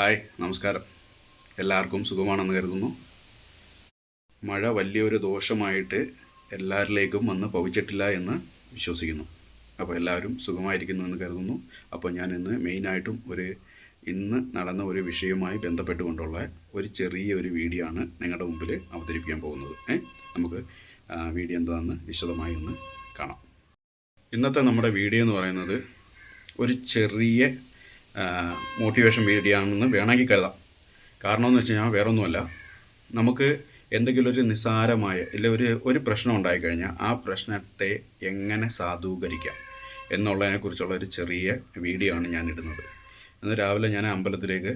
Hi നമസ്കാരം. എല്ലാവർക്കും സുഖമാണെന്ന് കരുതുന്നു. മഴ വലിയൊരു ദോഷമായിട്ട് എല്ലാവരിലേക്കും വന്ന് പവിച്ചിട്ടില്ല എന്ന് വിശ്വസിക്കുന്നു. അപ്പോൾ എല്ലാവരും സുഖമായിരിക്കുന്നു എന്ന് കരുതുന്നു. അപ്പോൾ ഞാൻ ഇന്ന് മെയിനായിട്ടും ഒരു ഇന്ന് നടന്ന ഒരു വിഷയവുമായി ബന്ധപ്പെട്ടുകൊണ്ടുള്ള ഒരു ചെറിയ ഒരു വീഡിയോ ആണ് നിങ്ങളുടെ മുമ്പിൽ അവതരിപ്പിക്കാൻ പോകുന്നത്. നമുക്ക് വീഡിയോ എന്താണെന്ന് വിശദമായി ഒന്ന് കാണാം. ഇന്നത്തെ നമ്മുടെ വീഡിയോ എന്ന് പറയുന്നത് ഒരു ചെറിയ മോട്ടിവേഷൻ വീഡിയോ ആണെന്ന് വേണമെങ്കിൽ കരുതാം. കാരണം എന്ന് വെച്ച് കഴിഞ്ഞാൽ വേറെ ഒന്നുമല്ല നമുക്ക് എന്തെങ്കിലും ഒരു നിസ്സാരമായ ഇല്ല ഒരു ഒരു പ്രശ്നം ഉണ്ടായിക്കഴിഞ്ഞാൽ ആ പ്രശ്നത്തെ എങ്ങനെ സാധൂകരിക്കാം എന്നുള്ളതിനെക്കുറിച്ചുള്ള ഒരു ചെറിയ വീഡിയോ ആണ് ഞാൻ ഇടുന്നത്. ഇന്ന് രാവിലെ ഞാൻ അമ്പലത്തിലേക്ക്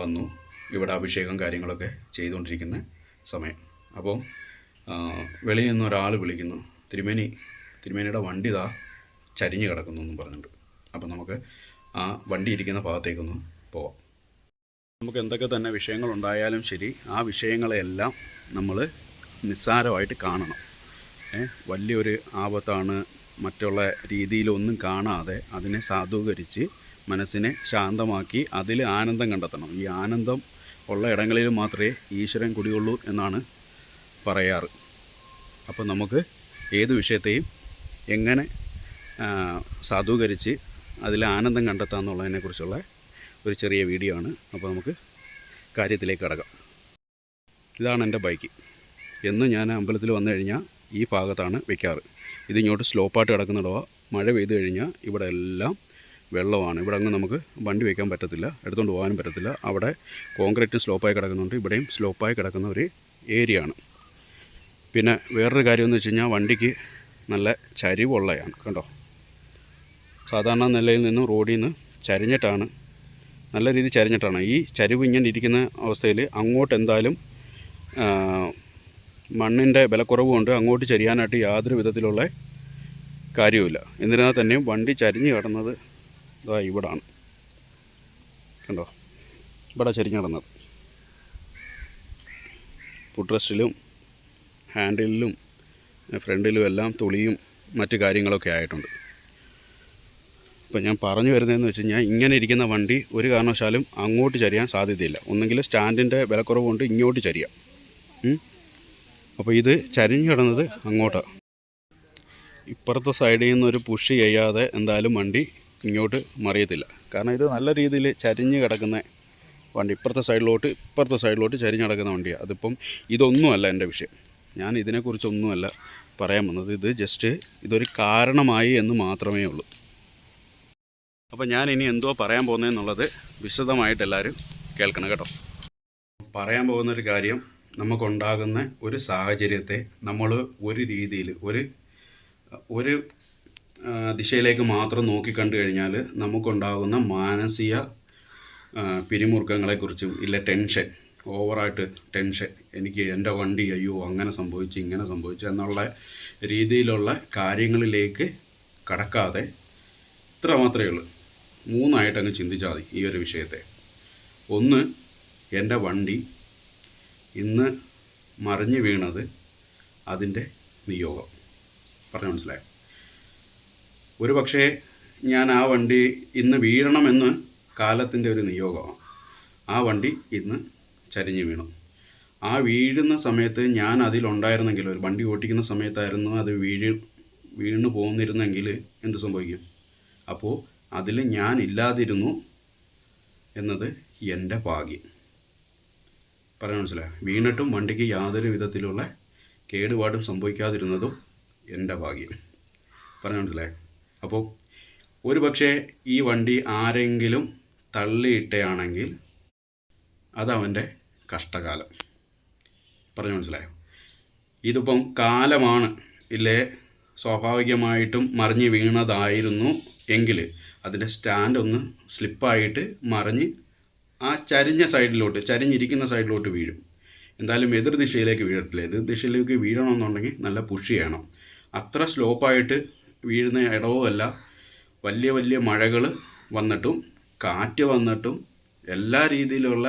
വന്നു. ഇവിടെ അഭിഷേകം കാര്യങ്ങളൊക്കെ ചെയ്തുകൊണ്ടിരിക്കുന്ന സമയം. അപ്പോൾ വെളിയിൽ നിന്ന് ഒരാൾ വിളിക്കുന്നു. തിരുമേനി തിരുമേനിയുടെ വണ്ടി ഇതാ ചരിഞ്ഞ് കിടക്കുന്നു എന്നും പറഞ്ഞിട്ടുണ്ട് അപ്പോൾ നമുക്ക് ആ വണ്ടി ഇരിക്കുന്ന ഭാഗത്തേക്കൊന്ന് പോവാം. നമുക്ക് എന്തൊക്കെ തന്നെ വിഷയങ്ങൾ ഉണ്ടായാലും ശരി ആ വിഷയങ്ങളെല്ലാം നമ്മൾ നിസ്സാരമായിട്ട് കാണണം. വലിയൊരു ആപത്താണ് മറ്റുള്ള രീതിയിലൊന്നും കാണാതെ അതിനെ സാധൂകരിച്ച് മനസ്സിനെ ശാന്തമാക്കി അതിൽ ആനന്ദം കണ്ടെത്തണം. ഈ ആനന്ദം ഉള്ള ഇടങ്ങളിൽ മാത്രമേ ഈശ്വരൻ കുടിയുള്ളൂ എന്നാണ് പറയാറ്. അപ്പോൾ നമുക്ക് ഏത് വിഷയത്തെയും എങ്ങനെ സാധൂകരിച്ച് അതിൽ ആനന്ദം കണ്ടെത്താം എന്നുള്ളതിനെക്കുറിച്ചുള്ള ഒരു ചെറിയ വീഡിയോ ആണ്. അപ്പോൾ നമുക്ക് കാര്യത്തിലേക്ക് കടക്കാം. ഇതാണ് എന്റെ ബൈക്ക്. എന്ന് ഞാൻ അമ്പലത്തിൽ വന്നു കഴിഞ്ഞാൽ ഈ ഭാഗത്താണ് വെക്കാറ് ഇതിങ്ങോട്ട് സ്ലോപ്പായിട്ട് കിടക്കുന്നിടവ മഴ പെയ്തു കഴിഞ്ഞാൽ ഇവിടെ എല്ലാം വെള്ളമാണ്. ഇവിടെ അങ്ങ് നമുക്ക് വണ്ടി വയ്ക്കാൻ പറ്റത്തില്ല എടുത്തുകൊണ്ട് പോകാനും പറ്റത്തില്ല. അവിടെ കോൺക്രീറ്റ് സ്ലോപ്പായി കിടക്കുന്നുണ്ട്. ഇവിടെയും സ്ലോപ്പായി കിടക്കുന്ന ഒരു ഏരിയ ആണ്. പിന്നെ വേറൊരു കാര്യമെന്ന് വെച്ച് കഴിഞ്ഞാൽ വണ്ടിക്ക് നല്ല ചരിവുള്ളതാണ് കണ്ടോ? സാധാരണ നിലയിൽ നിന്നും റോഡിൽ നിന്ന് ചരിഞ്ഞിട്ടാണ് നല്ല രീതിയിൽ ചരിഞ്ഞിട്ടാണ്. ഈ ചരിവ് ഇങ്ങനെ ഇരിക്കുന്ന അവസ്ഥയിൽ അങ്ങോട്ട് എന്തായാലും മണ്ണിന്റെ ബലക്കുറവ് കൊണ്ട് അങ്ങോട്ട് ചരിയാനായിട്ട് യാതൊരു വിധത്തിലുള്ള കാര്യവുമില്ല. എന്നിരുന്നാൽ തന്നെയും വണ്ടി ചരിഞ്ഞ് കിടന്നത് ഇതാ ഇവിടാണ്. കണ്ടോ? ഇവിടെ ചരിഞ്ഞ് കിടന്നത്. ഫുട്രസ്റ്റിലും ഹാൻഡിലും ഫ്രണ്ടിലും എല്ലാം തുളിയും മറ്റു കാര്യങ്ങളൊക്കെ ആയിട്ടുണ്ട്. ഇപ്പം ഞാൻ പറഞ്ഞു വരുന്നതെന്ന് വെച്ച് കഴിഞ്ഞാൽ ഇങ്ങനെ ഇരിക്കുന്ന വണ്ടി ഒരു കാരണവശാലും അങ്ങോട്ട് ചരിയാൻ സാധ്യതയില്ല. ഒന്നെങ്കിൽ സ്റ്റാൻഡിന്റെ വിലക്കുറവ് കൊണ്ട് ഇങ്ങോട്ട് ചരിയാം. അപ്പോൾ ഇത് ചരിഞ്ഞു കിടന്നത് അങ്ങോട്ടാണ് ഇപ്പുറത്തെ സൈഡിൽ നിന്നൊരു പുഷ് ചെയ്യാതെ എന്തായാലും വണ്ടി ഇങ്ങോട്ട് മറിയത്തില്ല. കാരണം ഇത് നല്ല രീതിയിൽ ചരിഞ്ഞ് കിടക്കുന്ന വണ്ടി. ഇപ്പുറത്തെ സൈഡിലോട്ട് ഇപ്പുറത്തെ സൈഡിലോട്ട് ചരിഞ്ഞ് കിടക്കുന്ന വണ്ടിയാണ് അതിപ്പം ഇതൊന്നുമല്ല എന്റെ വിഷയം. ഞാൻ ഇതിനെക്കുറിച്ചൊന്നുമല്ല പറയാൻ വന്നത്. ഇത് ജസ്റ്റ് ഇതൊരു കാരണമായി എന്ന് മാത്രമേ ഉള്ളൂ. അപ്പോൾ ഞാൻ ഇനി എന്തോ പറയാൻ പോകുന്നതെന്നുള്ളത് വിശദമായിട്ട് എല്ലാവരും കേൾക്കണം കേട്ടോ. പറയാൻ പോകുന്ന ഒരു കാര്യം നമുക്കുണ്ടാകുന്ന ഒരു സാഹചര്യത്തെ നമ്മൾ ഒരു രീതിയിൽ ഒരു ഒരു ദിശയിലേക്ക് മാത്രം നോക്കിക്കണ്ടു കഴിഞ്ഞാൽ നമുക്കുണ്ടാകുന്ന മാനസിക പിരിമുറുക്കങ്ങളെക്കുറിച്ചും ഇല്ല ടെൻഷൻ ഓവറായിട്ട് ടെൻഷൻ എനിക്ക് എന്റെ വണ്ടി അയ്യോ അങ്ങനെ സംഭവിച്ചു ഇങ്ങനെ സംഭവിച്ചു എന്നുള്ള രീതിയിലുള്ള കാര്യങ്ങളിലേക്ക് കടക്കാതെ ഇത്ര മാത്രമേ ഉള്ളൂ. മൂന്നായിട്ട് അങ്ങ് ചിന്തിച്ചാൽ മതി ഈ ഒരു വിഷയത്തെ. ഒന്ന് എന്റെ വണ്ടി ഇന്ന് മറിഞ്ഞു വീണത് അതിന്റെ നിയോഗം. പറഞ്ഞു മനസ്സിലായോ? ഒരു പക്ഷേ ഞാൻ ആ വണ്ടി ഇന്ന് വീഴണമെന്ന് കാലത്തിന്റെ ഒരു നിയോഗമാണ്. ആ വണ്ടി ഇന്ന് ചരിഞ്ഞു വീണു. ആ വീഴുന്ന സമയത്ത് ഞാൻ അതിലുണ്ടായിരുന്നെങ്കിൽ ഒരു വണ്ടി ഓടിക്കുന്ന സമയത്തായിരുന്നു അത് വീഴ് വീണ് പോന്നിരുന്നെങ്കിൽ എന്ത് സംഭവിക്കും? അപ്പോൾ അതിൽ ഞാൻ ഇല്ലാതിരുന്നു എന്നത് എന്റെ ഭാഗ്യം. പറയാൻ മനസ്സിലായി? വീണിട്ടും വണ്ടിക്ക് യാതൊരു വിധത്തിലുള്ള കേടുപാടും സംഭവിക്കാതിരുന്നതും എന്റെ ഭാഗ്യം. പറയാൻ മനസ്സിലായി? അപ്പോൾ ഒരു പക്ഷേ ഈ വണ്ടി ആരെങ്കിലും തള്ളിയിട്ടയാണെങ്കിൽ അതവന്റെ കഷ്ടകാലം. പറഞ്ഞു മനസ്സിലായോ? ഇതിപ്പം കാലമാണ്. ഇല്ലേ? സ്വാഭാവികമായിട്ടും മറിഞ്ഞ് വീണതായിരുന്നു. എങ്കിൽ അതിന്റെ സ്റ്റാൻഡ് ഒന്ന് സ്ലിപ്പായിട്ട് മറിഞ്ഞ് ആ ചരിഞ്ഞ സൈഡിലോട്ട് ചരിഞ്ഞിരിക്കുന്ന സൈഡിലോട്ട് വീഴും. എന്തായാലും എതിർ ദിശയിലേക്ക് വീഴത്തില്ല. എതിർ ദിശയിലേക്ക് വീഴണമെന്നുണ്ടെങ്കിൽ നല്ല പുഷ് ചെയ്യണം. അത്ര സ്ലോപ്പായിട്ട് വീഴുന്ന ഇടവുമല്ല വലിയ വലിയ മഴകൾ വന്നിട്ടും കാറ്റ് വന്നിട്ടും എല്ലാ രീതിയിലുള്ള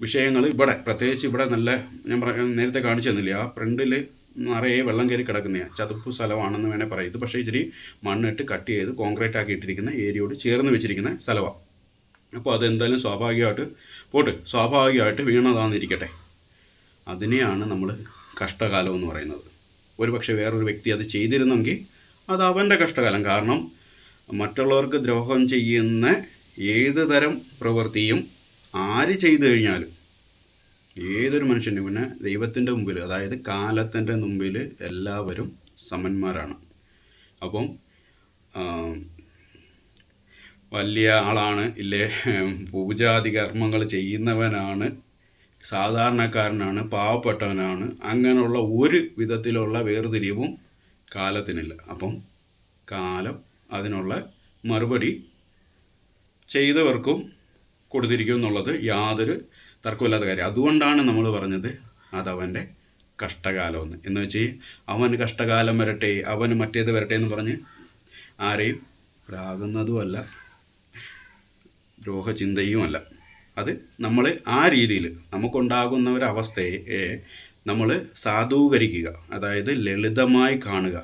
വിഷയങ്ങൾ ഇവിടെ പ്രത്യേകിച്ച് ഇവിടെ നല്ല ഞാൻ നേരത്തെ കാണിച്ചു തന്നില്ലേ ആ ഫ്രണ്ടിൽ നിറയെ വെള്ളം കയറി കിടക്കുന്ന. ചതുപ്പ് സ്ഥലമാണെന്ന് വേണേൽ പറയാം. ഇത് പക്ഷേ ഇച്ചിരി മണ്ണിട്ട് കട്ട് ചെയ്ത് കോൺക്രീറ്റ് ആക്കി ഇട്ടിരിക്കുന്ന ഏരിയയോട് ചേർന്ന് വെച്ചിരിക്കുന്ന സ്ഥലമാണ് അപ്പോൾ അതെന്തായാലും സ്വാഭാവികമായിട്ട് പോട്ട്. സ്വാഭാവികമായിട്ട് വീണതാണെന്നിരിക്കട്ടെ അതിനെയാണ് നമ്മൾ കഷ്ടകാലം എന്ന് പറയുന്നത്. ഒരു പക്ഷേ വേറൊരു വ്യക്തി അത് ചെയ്തിരുന്നെങ്കിൽ അത് അവന്റെ കഷ്ടകാലം. കാരണം മറ്റുള്ളവർക്ക് ദ്രോഹം ചെയ്യുന്ന ഏത് തരം പ്രവൃത്തിയും ആര് ചെയ്തു കഴിഞ്ഞാലും ഏതൊരു മനുഷ്യന്റെ പിന്നെ ദൈവത്തിന്റെ മുമ്പിൽ അതായത് കാലത്തിന്റെ മുമ്പിൽ എല്ലാവരും സമന്മാരാണ്. അപ്പം വലിയ ആളാണ് ഇല്ലേ പൂജാതി കർമ്മങ്ങൾ ചെയ്യുന്നവനാണ് സാധാരണക്കാരനാണ് പാവപ്പെട്ടവനാണ് അങ്ങനെയുള്ള ഒരു വിധത്തിലുള്ള വേർതിരിവും കാലത്തിനില്ല. അപ്പം കാലം അതിനുള്ള മറുപടി ചെയ്തവർക്കും കൊടുത്തിരിക്കും എന്നുള്ളത് യാതൊരു തർക്കമില്ലാത്ത കാര്യം. അതുകൊണ്ടാണ് നമ്മൾ പറഞ്ഞത് അതവന്റെ കഷ്ടകാലമെന്ന്. എന്ന് വെച്ച് അവൻ കഷ്ടകാലം വരട്ടെ അവൻ മറ്റേത് വരട്ടെ എന്ന് പറഞ്ഞ് ആരെയും പ്രാകുന്നതുമല്ല ദ്രോഹചിന്തയുമല്ല. അത് നമ്മൾ ആ രീതിയിൽ നമുക്കുണ്ടാകുന്ന ഒരു അവസ്ഥയെ നമ്മൾ സാധൂകരിക്കുക അതായത് ലളിതമായി കാണുക.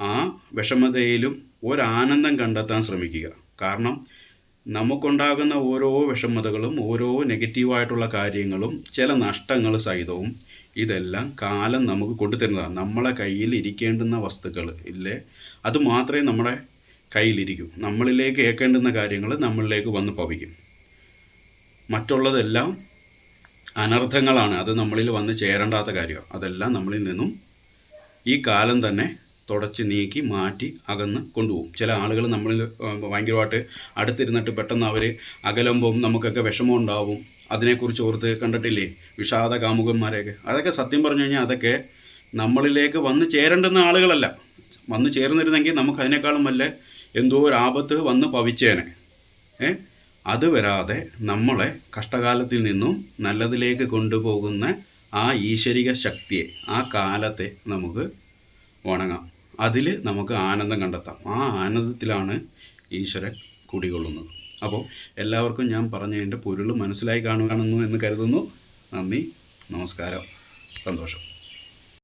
ആ വിഷമതയിലും ഒരാനന്ദം കണ്ടെത്താൻ ശ്രമിക്കുക. കാരണം നമുക്കുണ്ടാകുന്ന ഓരോ വിഷമതകളും ഓരോ നെഗറ്റീവായിട്ടുള്ള കാര്യങ്ങളും ചില നഷ്ടങ്ങൾ സഹിതവും ഇതെല്ലാം കാലം നമുക്ക് കൊണ്ടുതരുന്നതാണ്. നമ്മളെ കയ്യിൽ ഇരിക്കേണ്ടുന്ന വസ്തുക്കൾ ഇല്ലേ? അത് മാത്രമേ നമ്മുടെ കയ്യിലിരിക്കൂ. നമ്മളിലേക്ക് ഏൽക്കേണ്ടുന്ന കാര്യങ്ങൾ നമ്മളിലേക്ക് വന്ന് പവിക്കും മറ്റുള്ളതെല്ലാം അനർത്ഥങ്ങളാണ്. അത് നമ്മളിൽ വന്ന് ചേരേണ്ടാത്ത കാര്യമാണ്. അതെല്ലാം നമ്മളിൽ നിന്നും ഈ കാലം തന്നെ തുടച്ച് നീക്കി മാറ്റി അകന്ന് കൊണ്ടുപോകും. ചില ആളുകൾ നമ്മളിൽ ഭയങ്കരമായിട്ട് അടുത്തിരുന്നിട്ട് പെട്ടെന്ന് അവർ അകലുമ്പം നമുക്കൊക്കെ വിഷമം ഉണ്ടാവും. അതിനെക്കുറിച്ച് ഓർത്ത് കണ്ടിട്ടില്ലേ? വിഷാദ കാമുകന്മാരെയൊക്കെ. അതൊക്കെ സത്യം പറഞ്ഞു കഴിഞ്ഞാൽ അതൊക്കെ നമ്മളിലേക്ക് വന്ന് ചേരേണ്ടുന്ന ആളുകളല്ല. വന്ന് ചേർന്നിരുന്നെങ്കിൽ നമുക്ക് അതിനേക്കാളും വല്ല എന്തോ ഒരു ആപത്ത് വന്ന് പവിച്ചേനെ. ഏ? അത് വരാതെ നമ്മളെ കഷ്ടകാലത്തിൽ നിന്നും നല്ലതിലേക്ക് കൊണ്ടുപോകുന്ന ആ ഈശ്വരിക ശക്തിയെ ആ കാലത്തെ നമുക്ക് വണങ്ങാം. അതിൽ നമുക്ക് ആനന്ദം കണ്ടെത്താം. ആ ആനന്ദത്തിലാണ് ഈശ്വരൻ കുടികൊള്ളുന്നത്. അപ്പോൾ എല്ലാവർക്കും ഞാൻ പറഞ്ഞതിന്റെ പൊരുൾ മനസ്സിലായി കാണുകയാണെന്നു എന്ന് കരുതുന്നു. നന്ദി നമസ്കാരം സന്തോഷം.